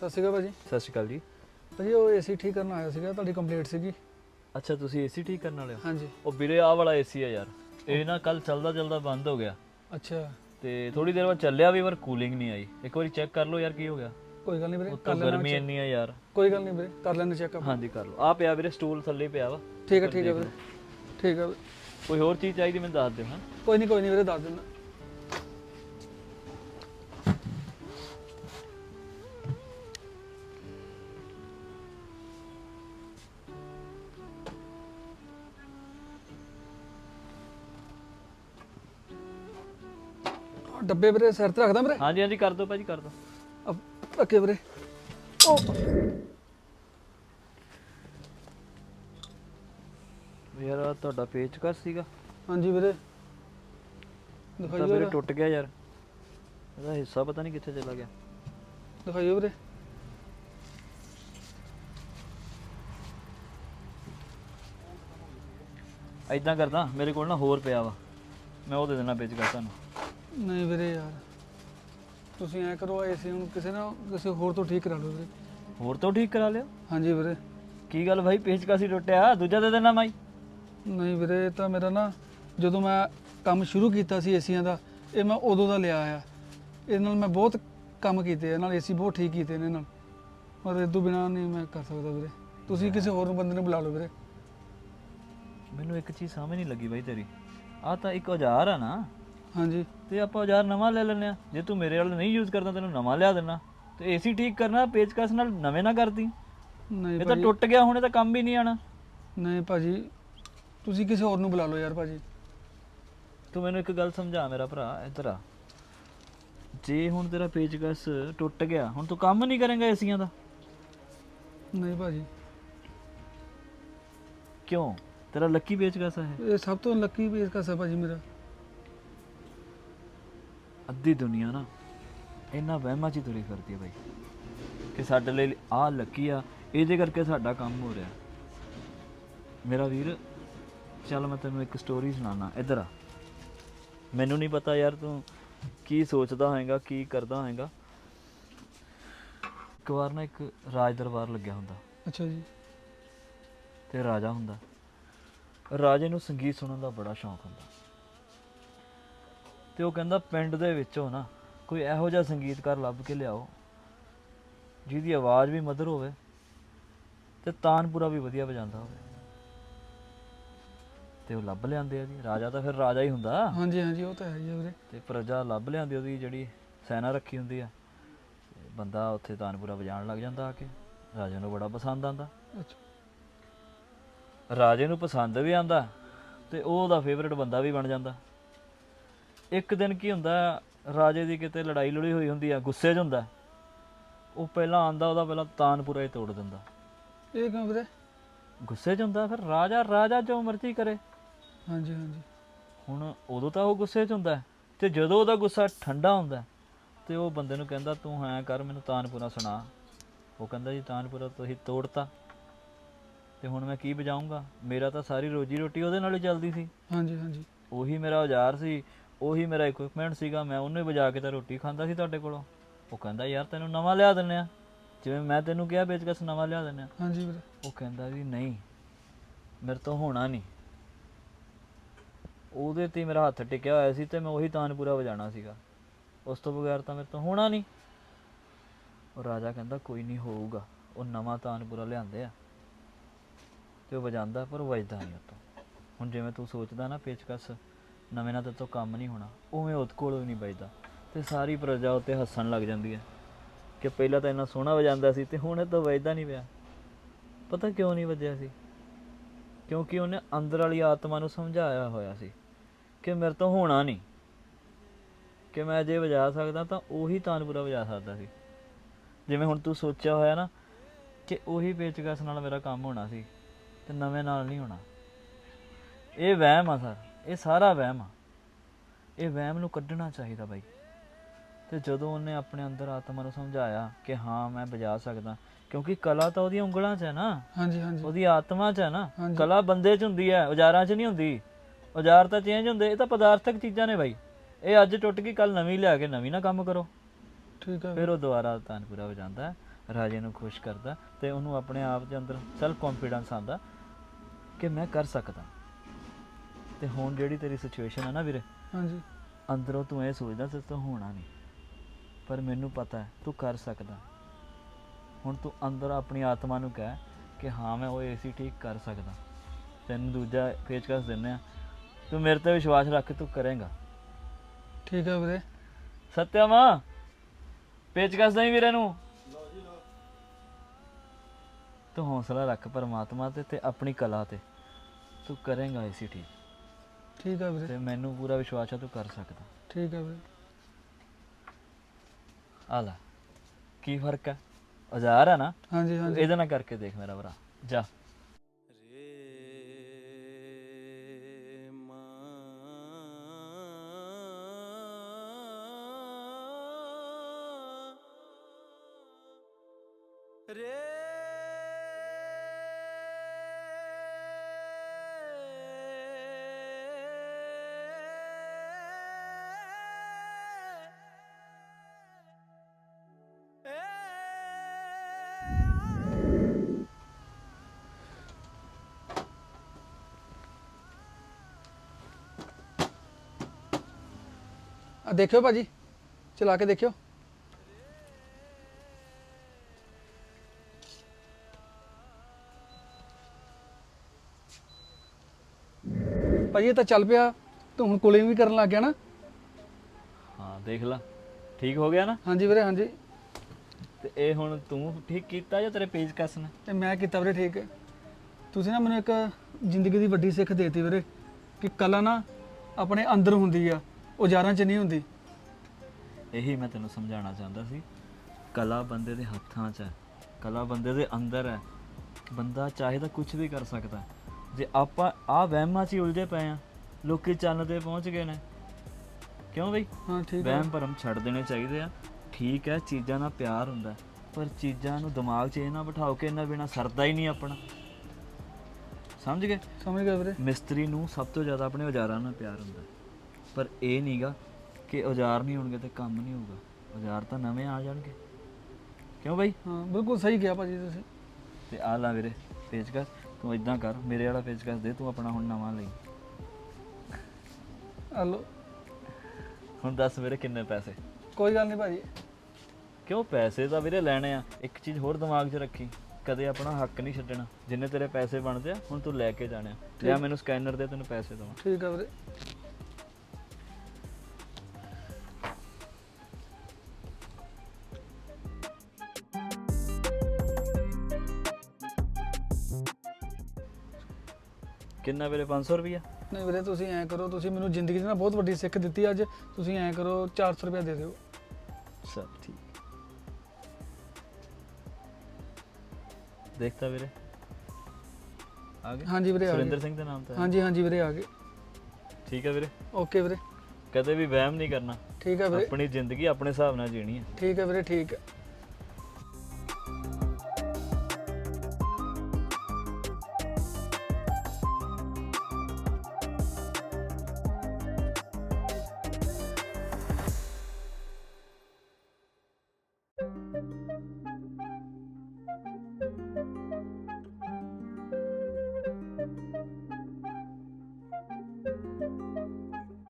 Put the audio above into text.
ਸਤਿ ਸ਼੍ਰੀ ਅਕਾਲ ਭਾਜੀ। ਸਤਿ ਸ਼੍ਰੀ ਅਕਾਲ ਜੀ। ਭਾਜੀ ਉਹ ਏਸੀ ਠੀਕ ਕਰਨ ਆਇਆ ਸੀਗਾ ਤੁਹਾਡੀ ਕੰਪਲੀਟ ਸੀਗੀ। ਅੱਛਾ ਤੁਸੀਂ ਏਸੀ ਠੀਕ ਕਰਨ ਵਾਲੇ ਹੋ? ਹਾਂਜੀ। ਉਹ ਵੀਰੇ ਆਹ ਵਾਲਾ ਏਸੀ ਆ ਯਾਰ। ਇਹ ਨਾ ਕੱਲ ਚੱਲਦਾ ਚੱਲਦਾ ਬੰਦ ਹੋ ਗਿਆ। ਅੱਛਾ। ਤੇ ਥੋੜੀ ਦੇਰ ਬਾਅਦ ਚੱਲਿਆ ਵੀ ਪਰ ਕੂਲਿੰਗ ਨਹੀਂ ਆਈ। ਇੱਕ ਵਾਰੀ ਚੈੱਕ ਕਰ ਲਓ ਯਾਰ ਕੀ ਹੋ ਗਿਆ। ਕੋਈ ਗੱਲ ਨਹੀਂ ਵੀਰੇ ਉੱਤੋਂ ਗਰਮੀ ਇੰਨੀ ਆ ਯਾਰ। ਕੋਈ ਗੱਲ ਨਹੀਂ ਵੀਰੇ ਕਰ ਲੈਣੇ ਚੈੱਕ ਹਾਂਜੀ ਕਰ ਲਓ। ਆ ਪਿਆ ਵੀਰੇ ਸਟੂਲ ਥੱਲੇ ਪਿਆ ਵਾ। ਠੀਕ ਹੈ ਠੀਕ ਹੈ ਵੀਰੇ। ਠੀਕ ਹੈ। ਕੋਈ ਹੋਰ ਚੀਜ਼ ਚਾਹੀਦੀ ਮੈਨੂੰ ਦੱਸ ਦਿਓ ਹਾਂ? ਕੋਈ ਨਹੀਂ ਕੋਈ ਨਹੀਂ ਵੀਰੇ ਦੱਸ ਦਿੰਦਾ। ਡੱਬੇ ਵੀਰੇ ਸਿਰ ਤੇ ਰੱਖਦਾ ਵੀਰੇ। ਹਾਂਜੀ ਹਾਂਜੀ ਕਰ ਦਿਓ ਭਾਜੀ ਕਰ ਦਿਓ ਅਬ ਰੱਖੇ ਵੀਰੇ। ਉਹ ਯਾਰ ਆਹ ਤੁਹਾਡਾ ਪੇਚਕਸ ਸੀਗਾ। ਹਾਂਜੀ ਵੀਰੇ। ਤਾਂ ਦਿਖਾਈਓ ਵੀਰੇ ਵੀਰੇ ਟੁੱਟ ਗਿਆ ਯਾਰ। ਇਹਦਾ ਹਿੱਸਾ ਪਤਾ ਨਹੀਂ ਕਿੱਥੇ ਚਲਾ ਗਿਆ। ਦਿਖਾਈਓ ਵੀਰੇ। ਐਦਾਂ ਕਰਦਾ ਮੇਰੇ ਕੋਲ ਨਾ ਹੋਰ ਪਿਆ ਵਾ। ਮੈਂ ਉਹ ਦੇ ਦੇਣਾ ਪੇਚਕਸ ਤੁਹਾਨੂੰ। ਨਹੀਂ ਵੀਰੇ ਯਾਰ। ਤੁਸੀਂ ਐ ਕਰੋ ਏਸੀ ਹੁਣ ਕਿਸੇ ਨਾ ਕਿਸੇ ਹੋਰ ਤੋਂ ਠੀਕ ਕਰਾ ਲਓ ਵੀਰੇ। ਹੋਰ ਤੋਂ ਠੀਕ ਕਰਾ ਲਿਓ? ਹਾਂਜੀ ਵੀਰੇ। ਕੀ ਗੱਲ ਭਾਈ ਪੇਚਕਸ ਹੀ ਟੁੱਟਿਆ ਦੂਜਾ ਦੇ ਦੇਣਾ ਮਾਈ ਨਹੀਂ ਵੀਰੇ ਇਹ ਤਾਂ ਮੇਰਾ ਨਾ ਜਦੋਂ ਮੈਂ ਕੰਮ ਸ਼ੁਰੂ ਕੀਤਾ ਸੀ ਏਸੀਆਂ ਦਾ ਇਹ ਮੈਂ ਉਦੋਂ ਦਾ ਲਿਆ ਆ। ਇਹਦੇ ਨਾਲ ਮੈਂ ਬਹੁਤ ਕੰਮ ਕੀਤੇ ਆ ਨਾਲ ਏਸੀ ਬਹੁਤ ਠੀਕ ਕੀਤੇ ਨੇ ਨਾਲ। ਪਰ ਇਹ ਤੋਂ ਬਿਨਾ ਨਹੀਂ ਮੈਂ ਕਰ ਸਕਦਾ ਵੀਰੇ। ਤੁਸੀਂ ਕਿਸੇ ਹੋਰ ਬੰਦੇ ਨੂੰ ਬੁਲਾ ਲਓ ਵੀਰੇ। ਮੈਨੂੰ ਇੱਕ ਚੀਜ਼ ਸਮਝ ਨਹੀਂ ਲੱਗੀ ਬਾਈ ਤੇਰੀ। ਆ ਤਾਂ ਇੱਕ ਔਜ਼ਾਰ ਆ ਨਾ। ਹਾਂਜੀ। ਤੇ ਆਪਾਂ ਔਜ਼ਾਰ ਨਵਾਂ ਲੈ ਲੈਂਦੇ ਆ ਜੇ ਤੂੰ ਮੇਰੇ ਵਾਲਾ ਨਹੀਂ ਯੂਜ਼ ਕਰਦਾ ਤੈਨੂੰ ਨਵਾਂ ਲਿਆ ਦੇਣਾ ਤੇ ਏਸੀ ਠੀਕ ਕਰਨਾ ਪੇਚਕਸ ਨਾਲ ਨਵੇਂ ਨਾ ਕਰਦੀ। ਨਹੀਂ ਇਹ ਤਾਂ ਭਾਜੀ। ਟੁੱਟ ਗਿਆ ਹੁਣ ਇਹ ਤਾਂ ਕੰਮ ਵੀ ਨਹੀਂ ਆਣਾ ਨਹੀਂ ਭਾਜੀ। ਤੁਸੀਂ ਕਿਸੇ ਹੋਰ ਨੂੰ ਬੁਲਾ ਲਓ ਯਾਰ ਭਾਜੀ। ਤੂੰ ਮੈਨੂੰ ਇੱਕ ਗੱਲ ਸਮਝਾ ਮੇਰਾ ਭਰਾ ਇੱਧਰ ਆ। ਜੇ ਹੁਣ ਤੇਰਾ ਪੇਚਕਸ ਟੁੱਟ ਗਿਆ ਹੁਣ ਤੂੰ ਕੰਮ ਨਹੀਂ ਕਰੇਂਗਾ ਏਸੀਆਂ ਦਾ? ਨਹੀਂ ਭਾਜੀ। ਕਿਉਂ? ਤੇਰਾ ਲੱਕੀ ਪੇਚਕਸ ਹੈ ਇਹ? ਸਭ ਤੋਂ ਲੱਕੀ ਪੀਸ ਕਾ ਭਾਜੀ ਮੇਰਾ। ਅੱਧੀ ਦੁਨੀਆ ਨਾ ਇੰਨਾ ਵਹਿਮਾਂ 'ਚ ਹੀ ਤੁਰੀ ਫਿਰਦੀ ਹੈ ਬਾਈ ਕਿ ਸਾਡੇ ਲਈ ਆਹ ਲੱਕੀ ਆ ਇਹਦੇ ਕਰਕੇ ਸਾਡਾ ਕੰਮ ਹੋ ਰਿਹਾ। ਮੇਰਾ ਵੀਰ ਚੱਲ ਮੈਂ ਤੈਨੂੰ ਇੱਕ ਸਟੋਰੀ ਸੁਣਾਣਾ ਇੱਧਰ ਆ। ਮੈਨੂੰ ਨਹੀਂ ਪਤਾ ਯਾਰ ਤੂੰ ਕੀ ਸੋਚਦਾ ਹੋਏਗਾ ਕੀ ਕਰਦਾ ਹੋਏਗਾ ਇੱਕ ਵਾਰ ਨਾ ਇੱਕ ਰਾਜ ਦਰਬਾਰ ਲੱਗਿਆ ਹੁੰਦਾ। ਅੱਛਾ ਜੀ। ਤੇ ਰਾਜਾ ਹੁੰਦਾ। ਰਾਜੇ ਨੂੰ ਸੰਗੀਤ ਸੁਣਨ ਦਾ ਬੜਾ ਸ਼ੌਂਕ ਹੁੰਦਾ। ਤੇ ਉਹ ਕਹਿੰਦਾ ਪਿੰਡ ਦੇ ਵਿੱਚੋਂ ਨਾ ਕੋਈ ਇਹੋ ਜਿਹਾ ਸੰਗੀਤਕਾਰ ਲੱਭ ਕੇ ਲਿਆਓ ਜਿਹਦੀ ਆਵਾਜ਼ ਵੀ ਮਧੁਰ ਹੋਵੇ ਤੇ ਤਾਨਪੁਰਾ ਵੀ ਵਧੀਆ ਵਜਾਉਂਦਾ ਹੋਵੇ। ਤੇ ਉਹ ਲੱਭ ਲਿਆਂਦੇ ਆ ਜੀ। ਰਾਜਾ ਤਾਂ ਫਿਰ ਰਾਜਾ ਹੀ ਹੁੰਦਾ। ਹਾਂਜੀ ਹਾਂਜੀ ਉਹ ਤਾਂ ਹੈ ਆ ਵੀਰੇ। ਤੇ ਪ੍ਰਜਾ ਲੱਭ ਲਿਆਂਦੀ ਉਹਦੀ ਜਿਹੜੀ ਸੈਨਾ ਰੱਖੀ ਹੁੰਦੀ ਆ। ਬੰਦਾ ਉੱਥੇ ਤਾਨਪੁਰਾ ਵਜਾਉਣ ਲੱਗ ਜਾਂਦਾ ਆ ਕੇ। ਰਾਜੇ ਨੂੰ ਬੜਾ ਪਸੰਦ ਆਂਦਾ ਅੱਛਾ। ਰਾਜੇ ਨੂੰ ਪਸੰਦ ਵੀ ਆਂਦਾ ਤੇ ਉਹ ਉਹਦਾ ਫੇਵਰਿਟ ਬੰਦਾ ਵੀ ਬਣ ਜਾਂਦਾ। ਇੱਕ ਦਿਨ ਕੀ ਹੁੰਦਾ ਰਾਜੇ ਦੀ ਕਿਤੇ ਲੜਾਈ ਲੜੀ ਹੋਈ ਹੁੰਦੀ ਆ ਗੁੱਸੇ 'ਚ ਹੁੰਦਾ ਉਹ ਪਹਿਲਾਂ ਆਂਦਾ ਉਹਦਾ ਪਹਿਲਾਂ ਤਾਨਪੁਰਾ ਹੀ ਤੋੜ ਦਿੰਦਾ। ਇਹ ਕਿਉਂ ਵੀਰੇ? ਗੁੱਸੇ 'ਚ ਹੁੰਦਾ ਫਿਰ ਰਾਜਾ ਰਾਜਾ ਜੋ ਮਰਜ਼ੀ ਕਰੇ। ਹਾਂਜੀ ਹਾਂਜੀ। ਹੁਣ ਉਦੋਂ ਤਾਂ ਉਹ ਗੁੱਸੇ 'ਚ ਹੁੰਦਾ ਹੈ, ਤੇ ਜਦੋਂ ਉਹਦਾ ਗੁੱਸਾ ਠੰਡਾ ਹੁੰਦਾ ਹੈ, ਤੇ ਉਹ ਬੰਦੇ ਨੂੰ ਕਹਿੰਦਾ ਤੂੰ ਐਂ ਕਰ ਮੈਨੂੰ ਤਾਨਪੁਰਾ ਸੁਣਾ। ਉਹ ਕਹਿੰਦਾ ਜੀ ਤਾਨਪੁਰਾ ਤੁਸੀਂ ਤੋੜਤਾ। ਤੇ ਹੁਣ ਮੈਂ ਕੀ ਵਜਾਊਂਗਾ ਮੇਰਾ ਤਾਂ ਸਾਰੀ ਰੋਜੀ ਰੋਟੀ ਉਹਦੇ ਨਾਲ ਹੀ ਚੱਲਦੀ ਸੀ। ਹਾਂਜੀ ਹਾਂਜੀ। ਉਹੀ ਮੇਰਾ ਔਜ਼ਾਰ ਸੀ। ਉਹੀ ਮੇਰਾ ਇਕਵਿਪਮੈਂਟ ਸੀਗਾ ਮੈਂ ਉਹਨੂੰ ਹੀ ਵਜਾ ਕੇ ਤਾਂ ਰੋਟੀ ਖਾਂਦਾ ਸੀ ਤੁਹਾਡੇ ਕੋਲੋਂ। ਉਹ ਕਹਿੰਦਾ ਯਾਰ ਤੈਨੂੰ ਨਵਾਂ ਲਿਆ ਦਿੰਨੇ ਆ। ਜਿਵੇਂ ਮੈਂ ਤੈਨੂੰ ਕਿਹਾ ਪੇਚਕਸ ਨਵਾਂ ਲਿਆ ਦਿੰਨੇ ਆ। ਹਾਂਜੀ ਵੀਰੇ। ਉਹ ਕਹਿੰਦਾ ਵੀ ਨਹੀਂ ਮੇਰੇ ਤੋਂ ਹੋਣਾ ਨਹੀਂ। ਉਹਦੇ ਤੇ ਹੀ ਮੇਰਾ ਹੱਥ ਟਿਕਿਆ ਹੋਇਆ ਸੀ ਤੇ ਮੈਂ ਉਹੀ ਤਾਨਪੂਰਾ ਵਜਾਣਾ ਸੀਗਾ। ਉਸ ਤੋਂ ਬਗੈਰ ਤਾਂ ਮੇਰੇ ਤੋਂ ਹੋਣਾ ਨਹੀਂ। ਉਹ ਰਾਜਾ ਕਹਿੰਦਾ ਕੋਈ ਨਹੀਂ ਹੋਊਗਾ। ਉਹ ਨਵਾਂ ਤਾਨਪੂਰਾ ਲਿਆਂਦੇ ਆ। ਤੇ ਉਹ ਵਜਾਉਂਦਾ ਪਰ ਉਹ ਵੱਜਦਾ ਨਹੀਂ ਉਤੋਂ। ਹੁਣ ਜਿਵੇਂ ਤੂੰ ਸੋਚਦਾ ਨਾ ਪੇਚਕਸ ਨਵੇਂ ਨਾਲ ਤੇ ਤੋਂ ਕੰਮ ਨਹੀਂ ਹੋਣਾ। ਉਵੇਂ ਉਹਦੇ ਕੋਲ ਵੀ ਨਹੀਂ ਵੱਜਦਾ। ਤੇ ਸਾਰੀ ਪ੍ਰਜਾ ਉੱਤੇ ਹੱਸਣ ਲੱਗ ਜਾਂਦੀ ਹੈ। ਕਿ ਪਹਿਲਾਂ ਤਾਂ ਇੰਨਾ ਸੋਹਣਾ ਵਜਾਉਂਦਾ ਸੀ ਤੇ ਹੁਣ ਇਹ ਤਾਂ ਵੱਜਦਾ ਨਹੀਂ ਪਿਆ। ਪਤਾ ਕਿਉਂ ਨਹੀਂ ਵੱਜਿਆ ਸੀ? ਕਿਉਂਕਿ ਉਹਨੇ ਅੰਦਰ ਵਾਲੀ ਆਤਮਾ ਨੂੰ ਸਮਝਾਇਆ ਹੋਇਆ ਸੀ ਕਿ ਮੇਰੇ ਤੋਂ ਹੋਣਾ ਨਹੀਂ। ਕਿ ਮੈਂ ਜੇ ਵਜਾ ਸਕਦਾ ਤਾਂ ਉਹੀ ਤਾਨਪੁਰਾ ਵਜਾ ਸਕਦਾ ਸੀ। ਜਿਵੇਂ ਹੁਣ ਤੂੰ ਸੋਚਿਆ ਹੋਇਆ ਨਾ ਕਿ ਉਹੀ ਪੇਚਕਸ ਨਾਲ ਮੇਰਾ ਕੰਮ ਹੋਣਾ ਸੀ ਤੇ ਨਵੇਂ ਨਾਲ ਨਹੀਂ ਹੋਣਾ। ਇਹ ਵਹਿਮ ਆ ਸਰ। ਇਹ ਸਾਰਾ ਵਹਿਮ ਆ। ਇਹ ਵਹਿਮ ਨੂੰ ਕੱਢਣਾ ਚਾਹੀਦਾ ਬਾਈ। ਤੇ ਜਦੋਂ ਉਹਨੇ ਆਪਣੇ ਅੰਦਰ ਆਤਮਾ ਨੂੰ ਸਮਝਾਇਆ ਕਿ ਹਾਂ ਮੈਂ ਵਜਾ ਸਕਦਾ ਕਿਉਂਕਿ ਕਲਾ ਤਾਂ ਉਹਦੀਆਂ ਉਂਗਲਾਂ 'ਚ ਹੈ ਨਾ। ਹਾਂਜੀ ਹਾਂਜੀ। ਉਹਦੀ ਆਤਮਾ 'ਚ ਹੈ ਨਾ। ਹਾਂਜੀ। ਕਲਾ ਬੰਦੇ 'ਚ ਹੁੰਦੀ ਹੈ ਔਜ਼ਾਰਾਂ 'ਚ ਨਹੀਂ ਹੁੰਦੀ। ਔਜ਼ਾਰ ਤਾਂ ਚੇਂਜ ਹੁੰਦੇ ਇਹ ਤਾਂ ਪਦਾਰਥਕ ਚੀਜ਼ਾਂ ਨੇ ਬਾਈ। ਇਹ ਅੱਜ ਟੁੱਟ ਗਈ ਕੱਲ ਨਵੀਂ ਲਿਆ ਕੇ ਨਵੀਂ ਨਾ ਕੰਮ ਕਰੋ। ਠੀਕ ਹੈ ਫਿਰ ਉਹ ਦੁਬਾਰਾ ਤਾਨਪੁਰਾ ਵਜਾਉਂਦਾ ਹੈ, ਰਾਜੇ ਨੂੰ ਖੁਸ਼ ਕਰਦਾ ਤੇ ਉਹਨੂੰ ਆਪਣੇ ਆਪ ਦੇ ਅੰਦਰ ਸੈਲਫ ਕੌਨਫੀਡੈਂਸ ਆਉਂਦਾ ਕਿ ਮੈਂ ਕਰ ਸਕਦਾ। ਤੇ ਹੁਣ ਜਿਹੜੀ ਤੇਰੀ ਸਿਚੁਏਸ਼ਨ ਹੈ ਨਾ ਵੀਰੇ ਹਾਂਜੀ। ਅੰਦਰੋਂ ਤੂੰ ਇਹ ਸੋਚਦਾ ਤੇ ਤੋਂ ਹੋਣਾ ਨਹੀਂ ਪਰ ਮੈਨੂੰ ਪਤਾ ਹੈ ਤੂੰ ਕਰ ਸਕਦਾ। ਹੁਣ ਤੂੰ ਅੰਦਰ ਆਪਣੀ ਆਤਮਾ ਨੂੰ ਕਹਿ ਕਿ ਹਾਂ ਮੈਂ ਉਹ ਏਸੀ ਠੀਕ ਕਰ ਸਕਦਾ। ਤੈਨੂੰ ਦੂਜਾ ਪੇਚਕਸ ਦਿੰਨੇ ਆ ਤੂੰ ਮੇਰੇ ਤੇ ਵਿਸ਼ਵਾਸ ਰੱਖ ਤੂੰ ਕਰੇਂਗਾ। ਠੀਕ ਹੈ ਵੀਰੇ। ਸਤਿਆਮਾ ਪੇਚਕਸ ਦੇਈ ਵੀਰੇ ਨੂੰ। ਤੂੰ ਹੌਸਲਾ ਰੱਖ ਪਰਮਾਤਮਾ ਤੇ ਤੇ ਆਪਣੀ ਕਲਾ ਤੇ। ਤੂੰ ਕਰੇਂਗਾ ਏਸੀ ਠੀਕ। ਠੀਕ ਹੈ ਵੀਰੇ। ਤੇ ਮੈਨੂੰ ਪੂਰਾ ਵਿਸ਼ਵਾਸ ਹੈ ਤੂੰ ਕਰ ਸਕਦਾ। ਠੀਕ ਹੈ ਵੀਰੇ। ਆ ਲੈ ਕੀ ਫ਼ਰਕ ਹੈ ਔਜ਼ਾਰ ਹੈ ਨਾ? ਹਾਂਜੀ ਤੂੰ ਹਾਂਜੀ ਇਹਦੇ ਨਾਲ ਕਰਕੇ ਦੇਖ ਮੇਰਾ ਭਰਾ। ਜਾ। ਆ ਦੇਖਿਓ ਭਾਜੀ ਚਲਾ ਕੇ ਦੇਖਿਓ। ਭਾਜੀ ਇਹ ਤਾਂ ਚੱਲ ਪਿਆ ਤੂੰ ਹੁਣ ਕੂਲਿੰਗ ਵੀ ਕਰਨ ਲੱਗ ਗਿਆ ਨਾ। ਹਾਂ ਦੇਖ ਲੈ ਠੀਕ ਹੋ ਗਿਆ ਨਾ? ਹਾਂਜੀ ਵੀਰੇ ਹਾਂਜੀ। ਤੇ ਇਹ ਹੁਣ ਤੂੰ ਠੀਕ ਕੀਤਾ ਜਾਂ ਤੇਰੇ ਪੇਚਕਸ ਨੇ? ਤੇ ਮੈਂ ਕੀਤਾ ਵੀਰੇ ਠੀਕ। ਤੁਸੀਂ ਨਾ ਮੈਨੂੰ ਇੱਕ ਜ਼ਿੰਦਗੀ ਦੀ ਵੱਡੀ ਸਿੱਖ ਦੇਤੀ ਵੀਰੇ ਕਿ ਕਲਾ ਨਾ ਆਪਣੇ ਅੰਦਰ ਹੁੰਦੀ ਆ। ਔਜ਼ਾਰਾਂ 'ਚ ਨਹੀਂ ਹੁੰਦੀ। ਇਹੀ ਮੈਂ ਤੈਨੂੰ ਸਮਝਾਉਣਾ ਚਾਹੁੰਦਾ ਸੀ। ਕਲਾ ਬੰਦੇ ਦੇ ਹੱਥਾਂ 'ਚ ਹੈ। ਕਲਾ ਬੰਦੇ ਦੇ ਅੰਦਰ ਹੈ। ਬੰਦਾ ਚਾਹੇ ਤਾਂ ਕੁਝ ਵੀ ਕਰ ਸਕਦਾ ਹੈ। ਜੇ ਆਪਾਂ ਆ ਵਹਿਮਾਂ 'ਚ ਹੀ ਉਲਝੇ ਪਏ ਆ ਲੋਕੀ ਚੰਨ ਤੇ ਪਹੁੰਚ ਗਏ ਨੇ। ਕਿਉਂ ਬਈ? ਹਾਂ ਠੀਕ ਹੈ ਵਹਿਮ ਭਰਮ ਛੱਡ ਦੇਣੇ ਚਾਹੀਦੇ ਆ। ਠੀਕ ਹੈ ਚੀਜ਼ਾਂ ਨਾਲ ਪਿਆਰ ਹੁੰਦਾ ਹੈ, ਪਰ ਚੀਜ਼ਾਂ ਨੂੰ ਦਿਮਾਗ 'ਚ ਇਹ ਨਾ ਬਿਠਾਓ ਕਿ ਇਹਨਾਂ ਬਿਨਾ ਸਰਦਾ ਹੀ ਨਹੀਂ ਆਪਣਾ। ਸਮਝ ਗਏ? ਸਮਝ ਗਿਆ ਵੀਰੇ। ਮਿਸਤਰੀ ਨੂੰ ਸਭ ਤੋਂ ਜ਼ਿਆਦਾ ਆਪਣੇ ਔਜ਼ਾਰਾਂ ਨਾਲ ਪਿਆਰ ਹੁੰਦਾ ਹੈ। ਪਰ ਇਹ ਨਹੀਂਗਾ ਕਿ ਔਜ਼ਾਰ ਨਹੀਂ ਹੋਣਗੇ ਤੇ ਕੰਮ ਨਹੀਂ ਹੋਊਗਾ। ਔਜ਼ਾਰ ਤਾਂ ਨਵੇਂ ਆ ਜਾਣਗੇ। ਕਿਉਂ ਬਾਈ? ਹਾਂ ਬਿਲਕੁਲ ਸਹੀ ਕਿਹਾ ਭਾਜੀ ਤੁਸੀਂ। ਤੇ ਆ ਲਾ ਵੀਰੇ ਪੇਚਕਸ ਤੂੰ ਇਦਾਂ ਕਰ ਮੇਰੇ ਵਾਲਾ ਪੇਚਕਸ ਦੇ ਤੂੰ ਆਪਣਾ ਹੁਣ ਨਵਾਂ ਲਈ। ਹਲੋ। ਹੁਣ ਦੱਸ ਵੀਰੇ ਕਿੰਨੇ ਪੈਸੇ? ਕੋਈ ਗੱਲ ਨਹੀਂ ਭਾਜੀ। ਕਿਉਂ ਪੈਸੇ ਤਾਂ ਵੀਰੇ ਲੈਣੇ ਆ। ਇੱਕ ਚੀਜ਼ ਹੋਰ ਦਿਮਾਗ 'ਚ ਰੱਖੀ। ਕਦੇ ਆਪਣਾ ਹੱਕ ਨਹੀਂ ਛੱਡਣਾ। ਜਿੰਨੇ ਤੇਰੇ ਪੈਸੇ ਬਣਦੇ ਆ ਹੁਣ ਤੂੰ ਲੈ ਕੇ ਜਾਣੇ ਆ। ਲਿਆ ਮੈਨੂੰ ਸਕੈਨਰ ਦੇ ਤੈਨੂੰ ਪੈਸੇ ਦਵਾਂ। ਠੀਕ ਹੈ ਵੀਰੇ। ਕਿੰਨਾ ਵੀਰੇ 500 ਰੁਪਈਆ? ਨਹੀਂ ਵੀਰੇ ਤੁਸੀਂ ਐਂ ਕਰੋ ਤੁਸੀਂ ਮੈਨੂੰ ਜ਼ਿੰਦਗੀ 'ਚ ਨਾ ਬਹੁਤ ਵੱਡੀ ਸਿੱਖ ਦਿੱਤੀ ਅੱਜ। ਤੁਸੀਂ ਐਂ ਕਰੋ 400 ਰੁਪਏ ਦੇ ਦਿਓ। ਸਭ ਠੀਕ। ਦੇਖਤਾ ਵੀਰੇ? ਆ ਗਏ? ਹਾਂਜੀ ਵੀਰੇ ਆ ਸੁਰਿੰਦਰ ਸਿੰਘ ਦੇ ਨਾਮ ਤੇ ਹੈ। ਹਾਂਜੀ ਹਾਂਜੀ ਵੀਰੇ ਆ ਗਏ। ਠੀਕ ਹੈ ਵੀਰੇ? ਓਕੇ ਵੀਰੇ। ਕਦੇ ਵੀ ਵਹਿਮ ਨਹੀਂ ਕਰਨਾ। ਠੀਕ ਹੈ ਵੀਰੇ। ਆਪਣੀ ਜ਼ਿੰਦਗੀ ਆਪਣੇ ਹਿਸਾਬ ਨਾਲ ਜੀਣੀ ਹੈ। ਠੀਕ ਹੈ ਵੀਰੇ ਠੀਕ ਹੈ।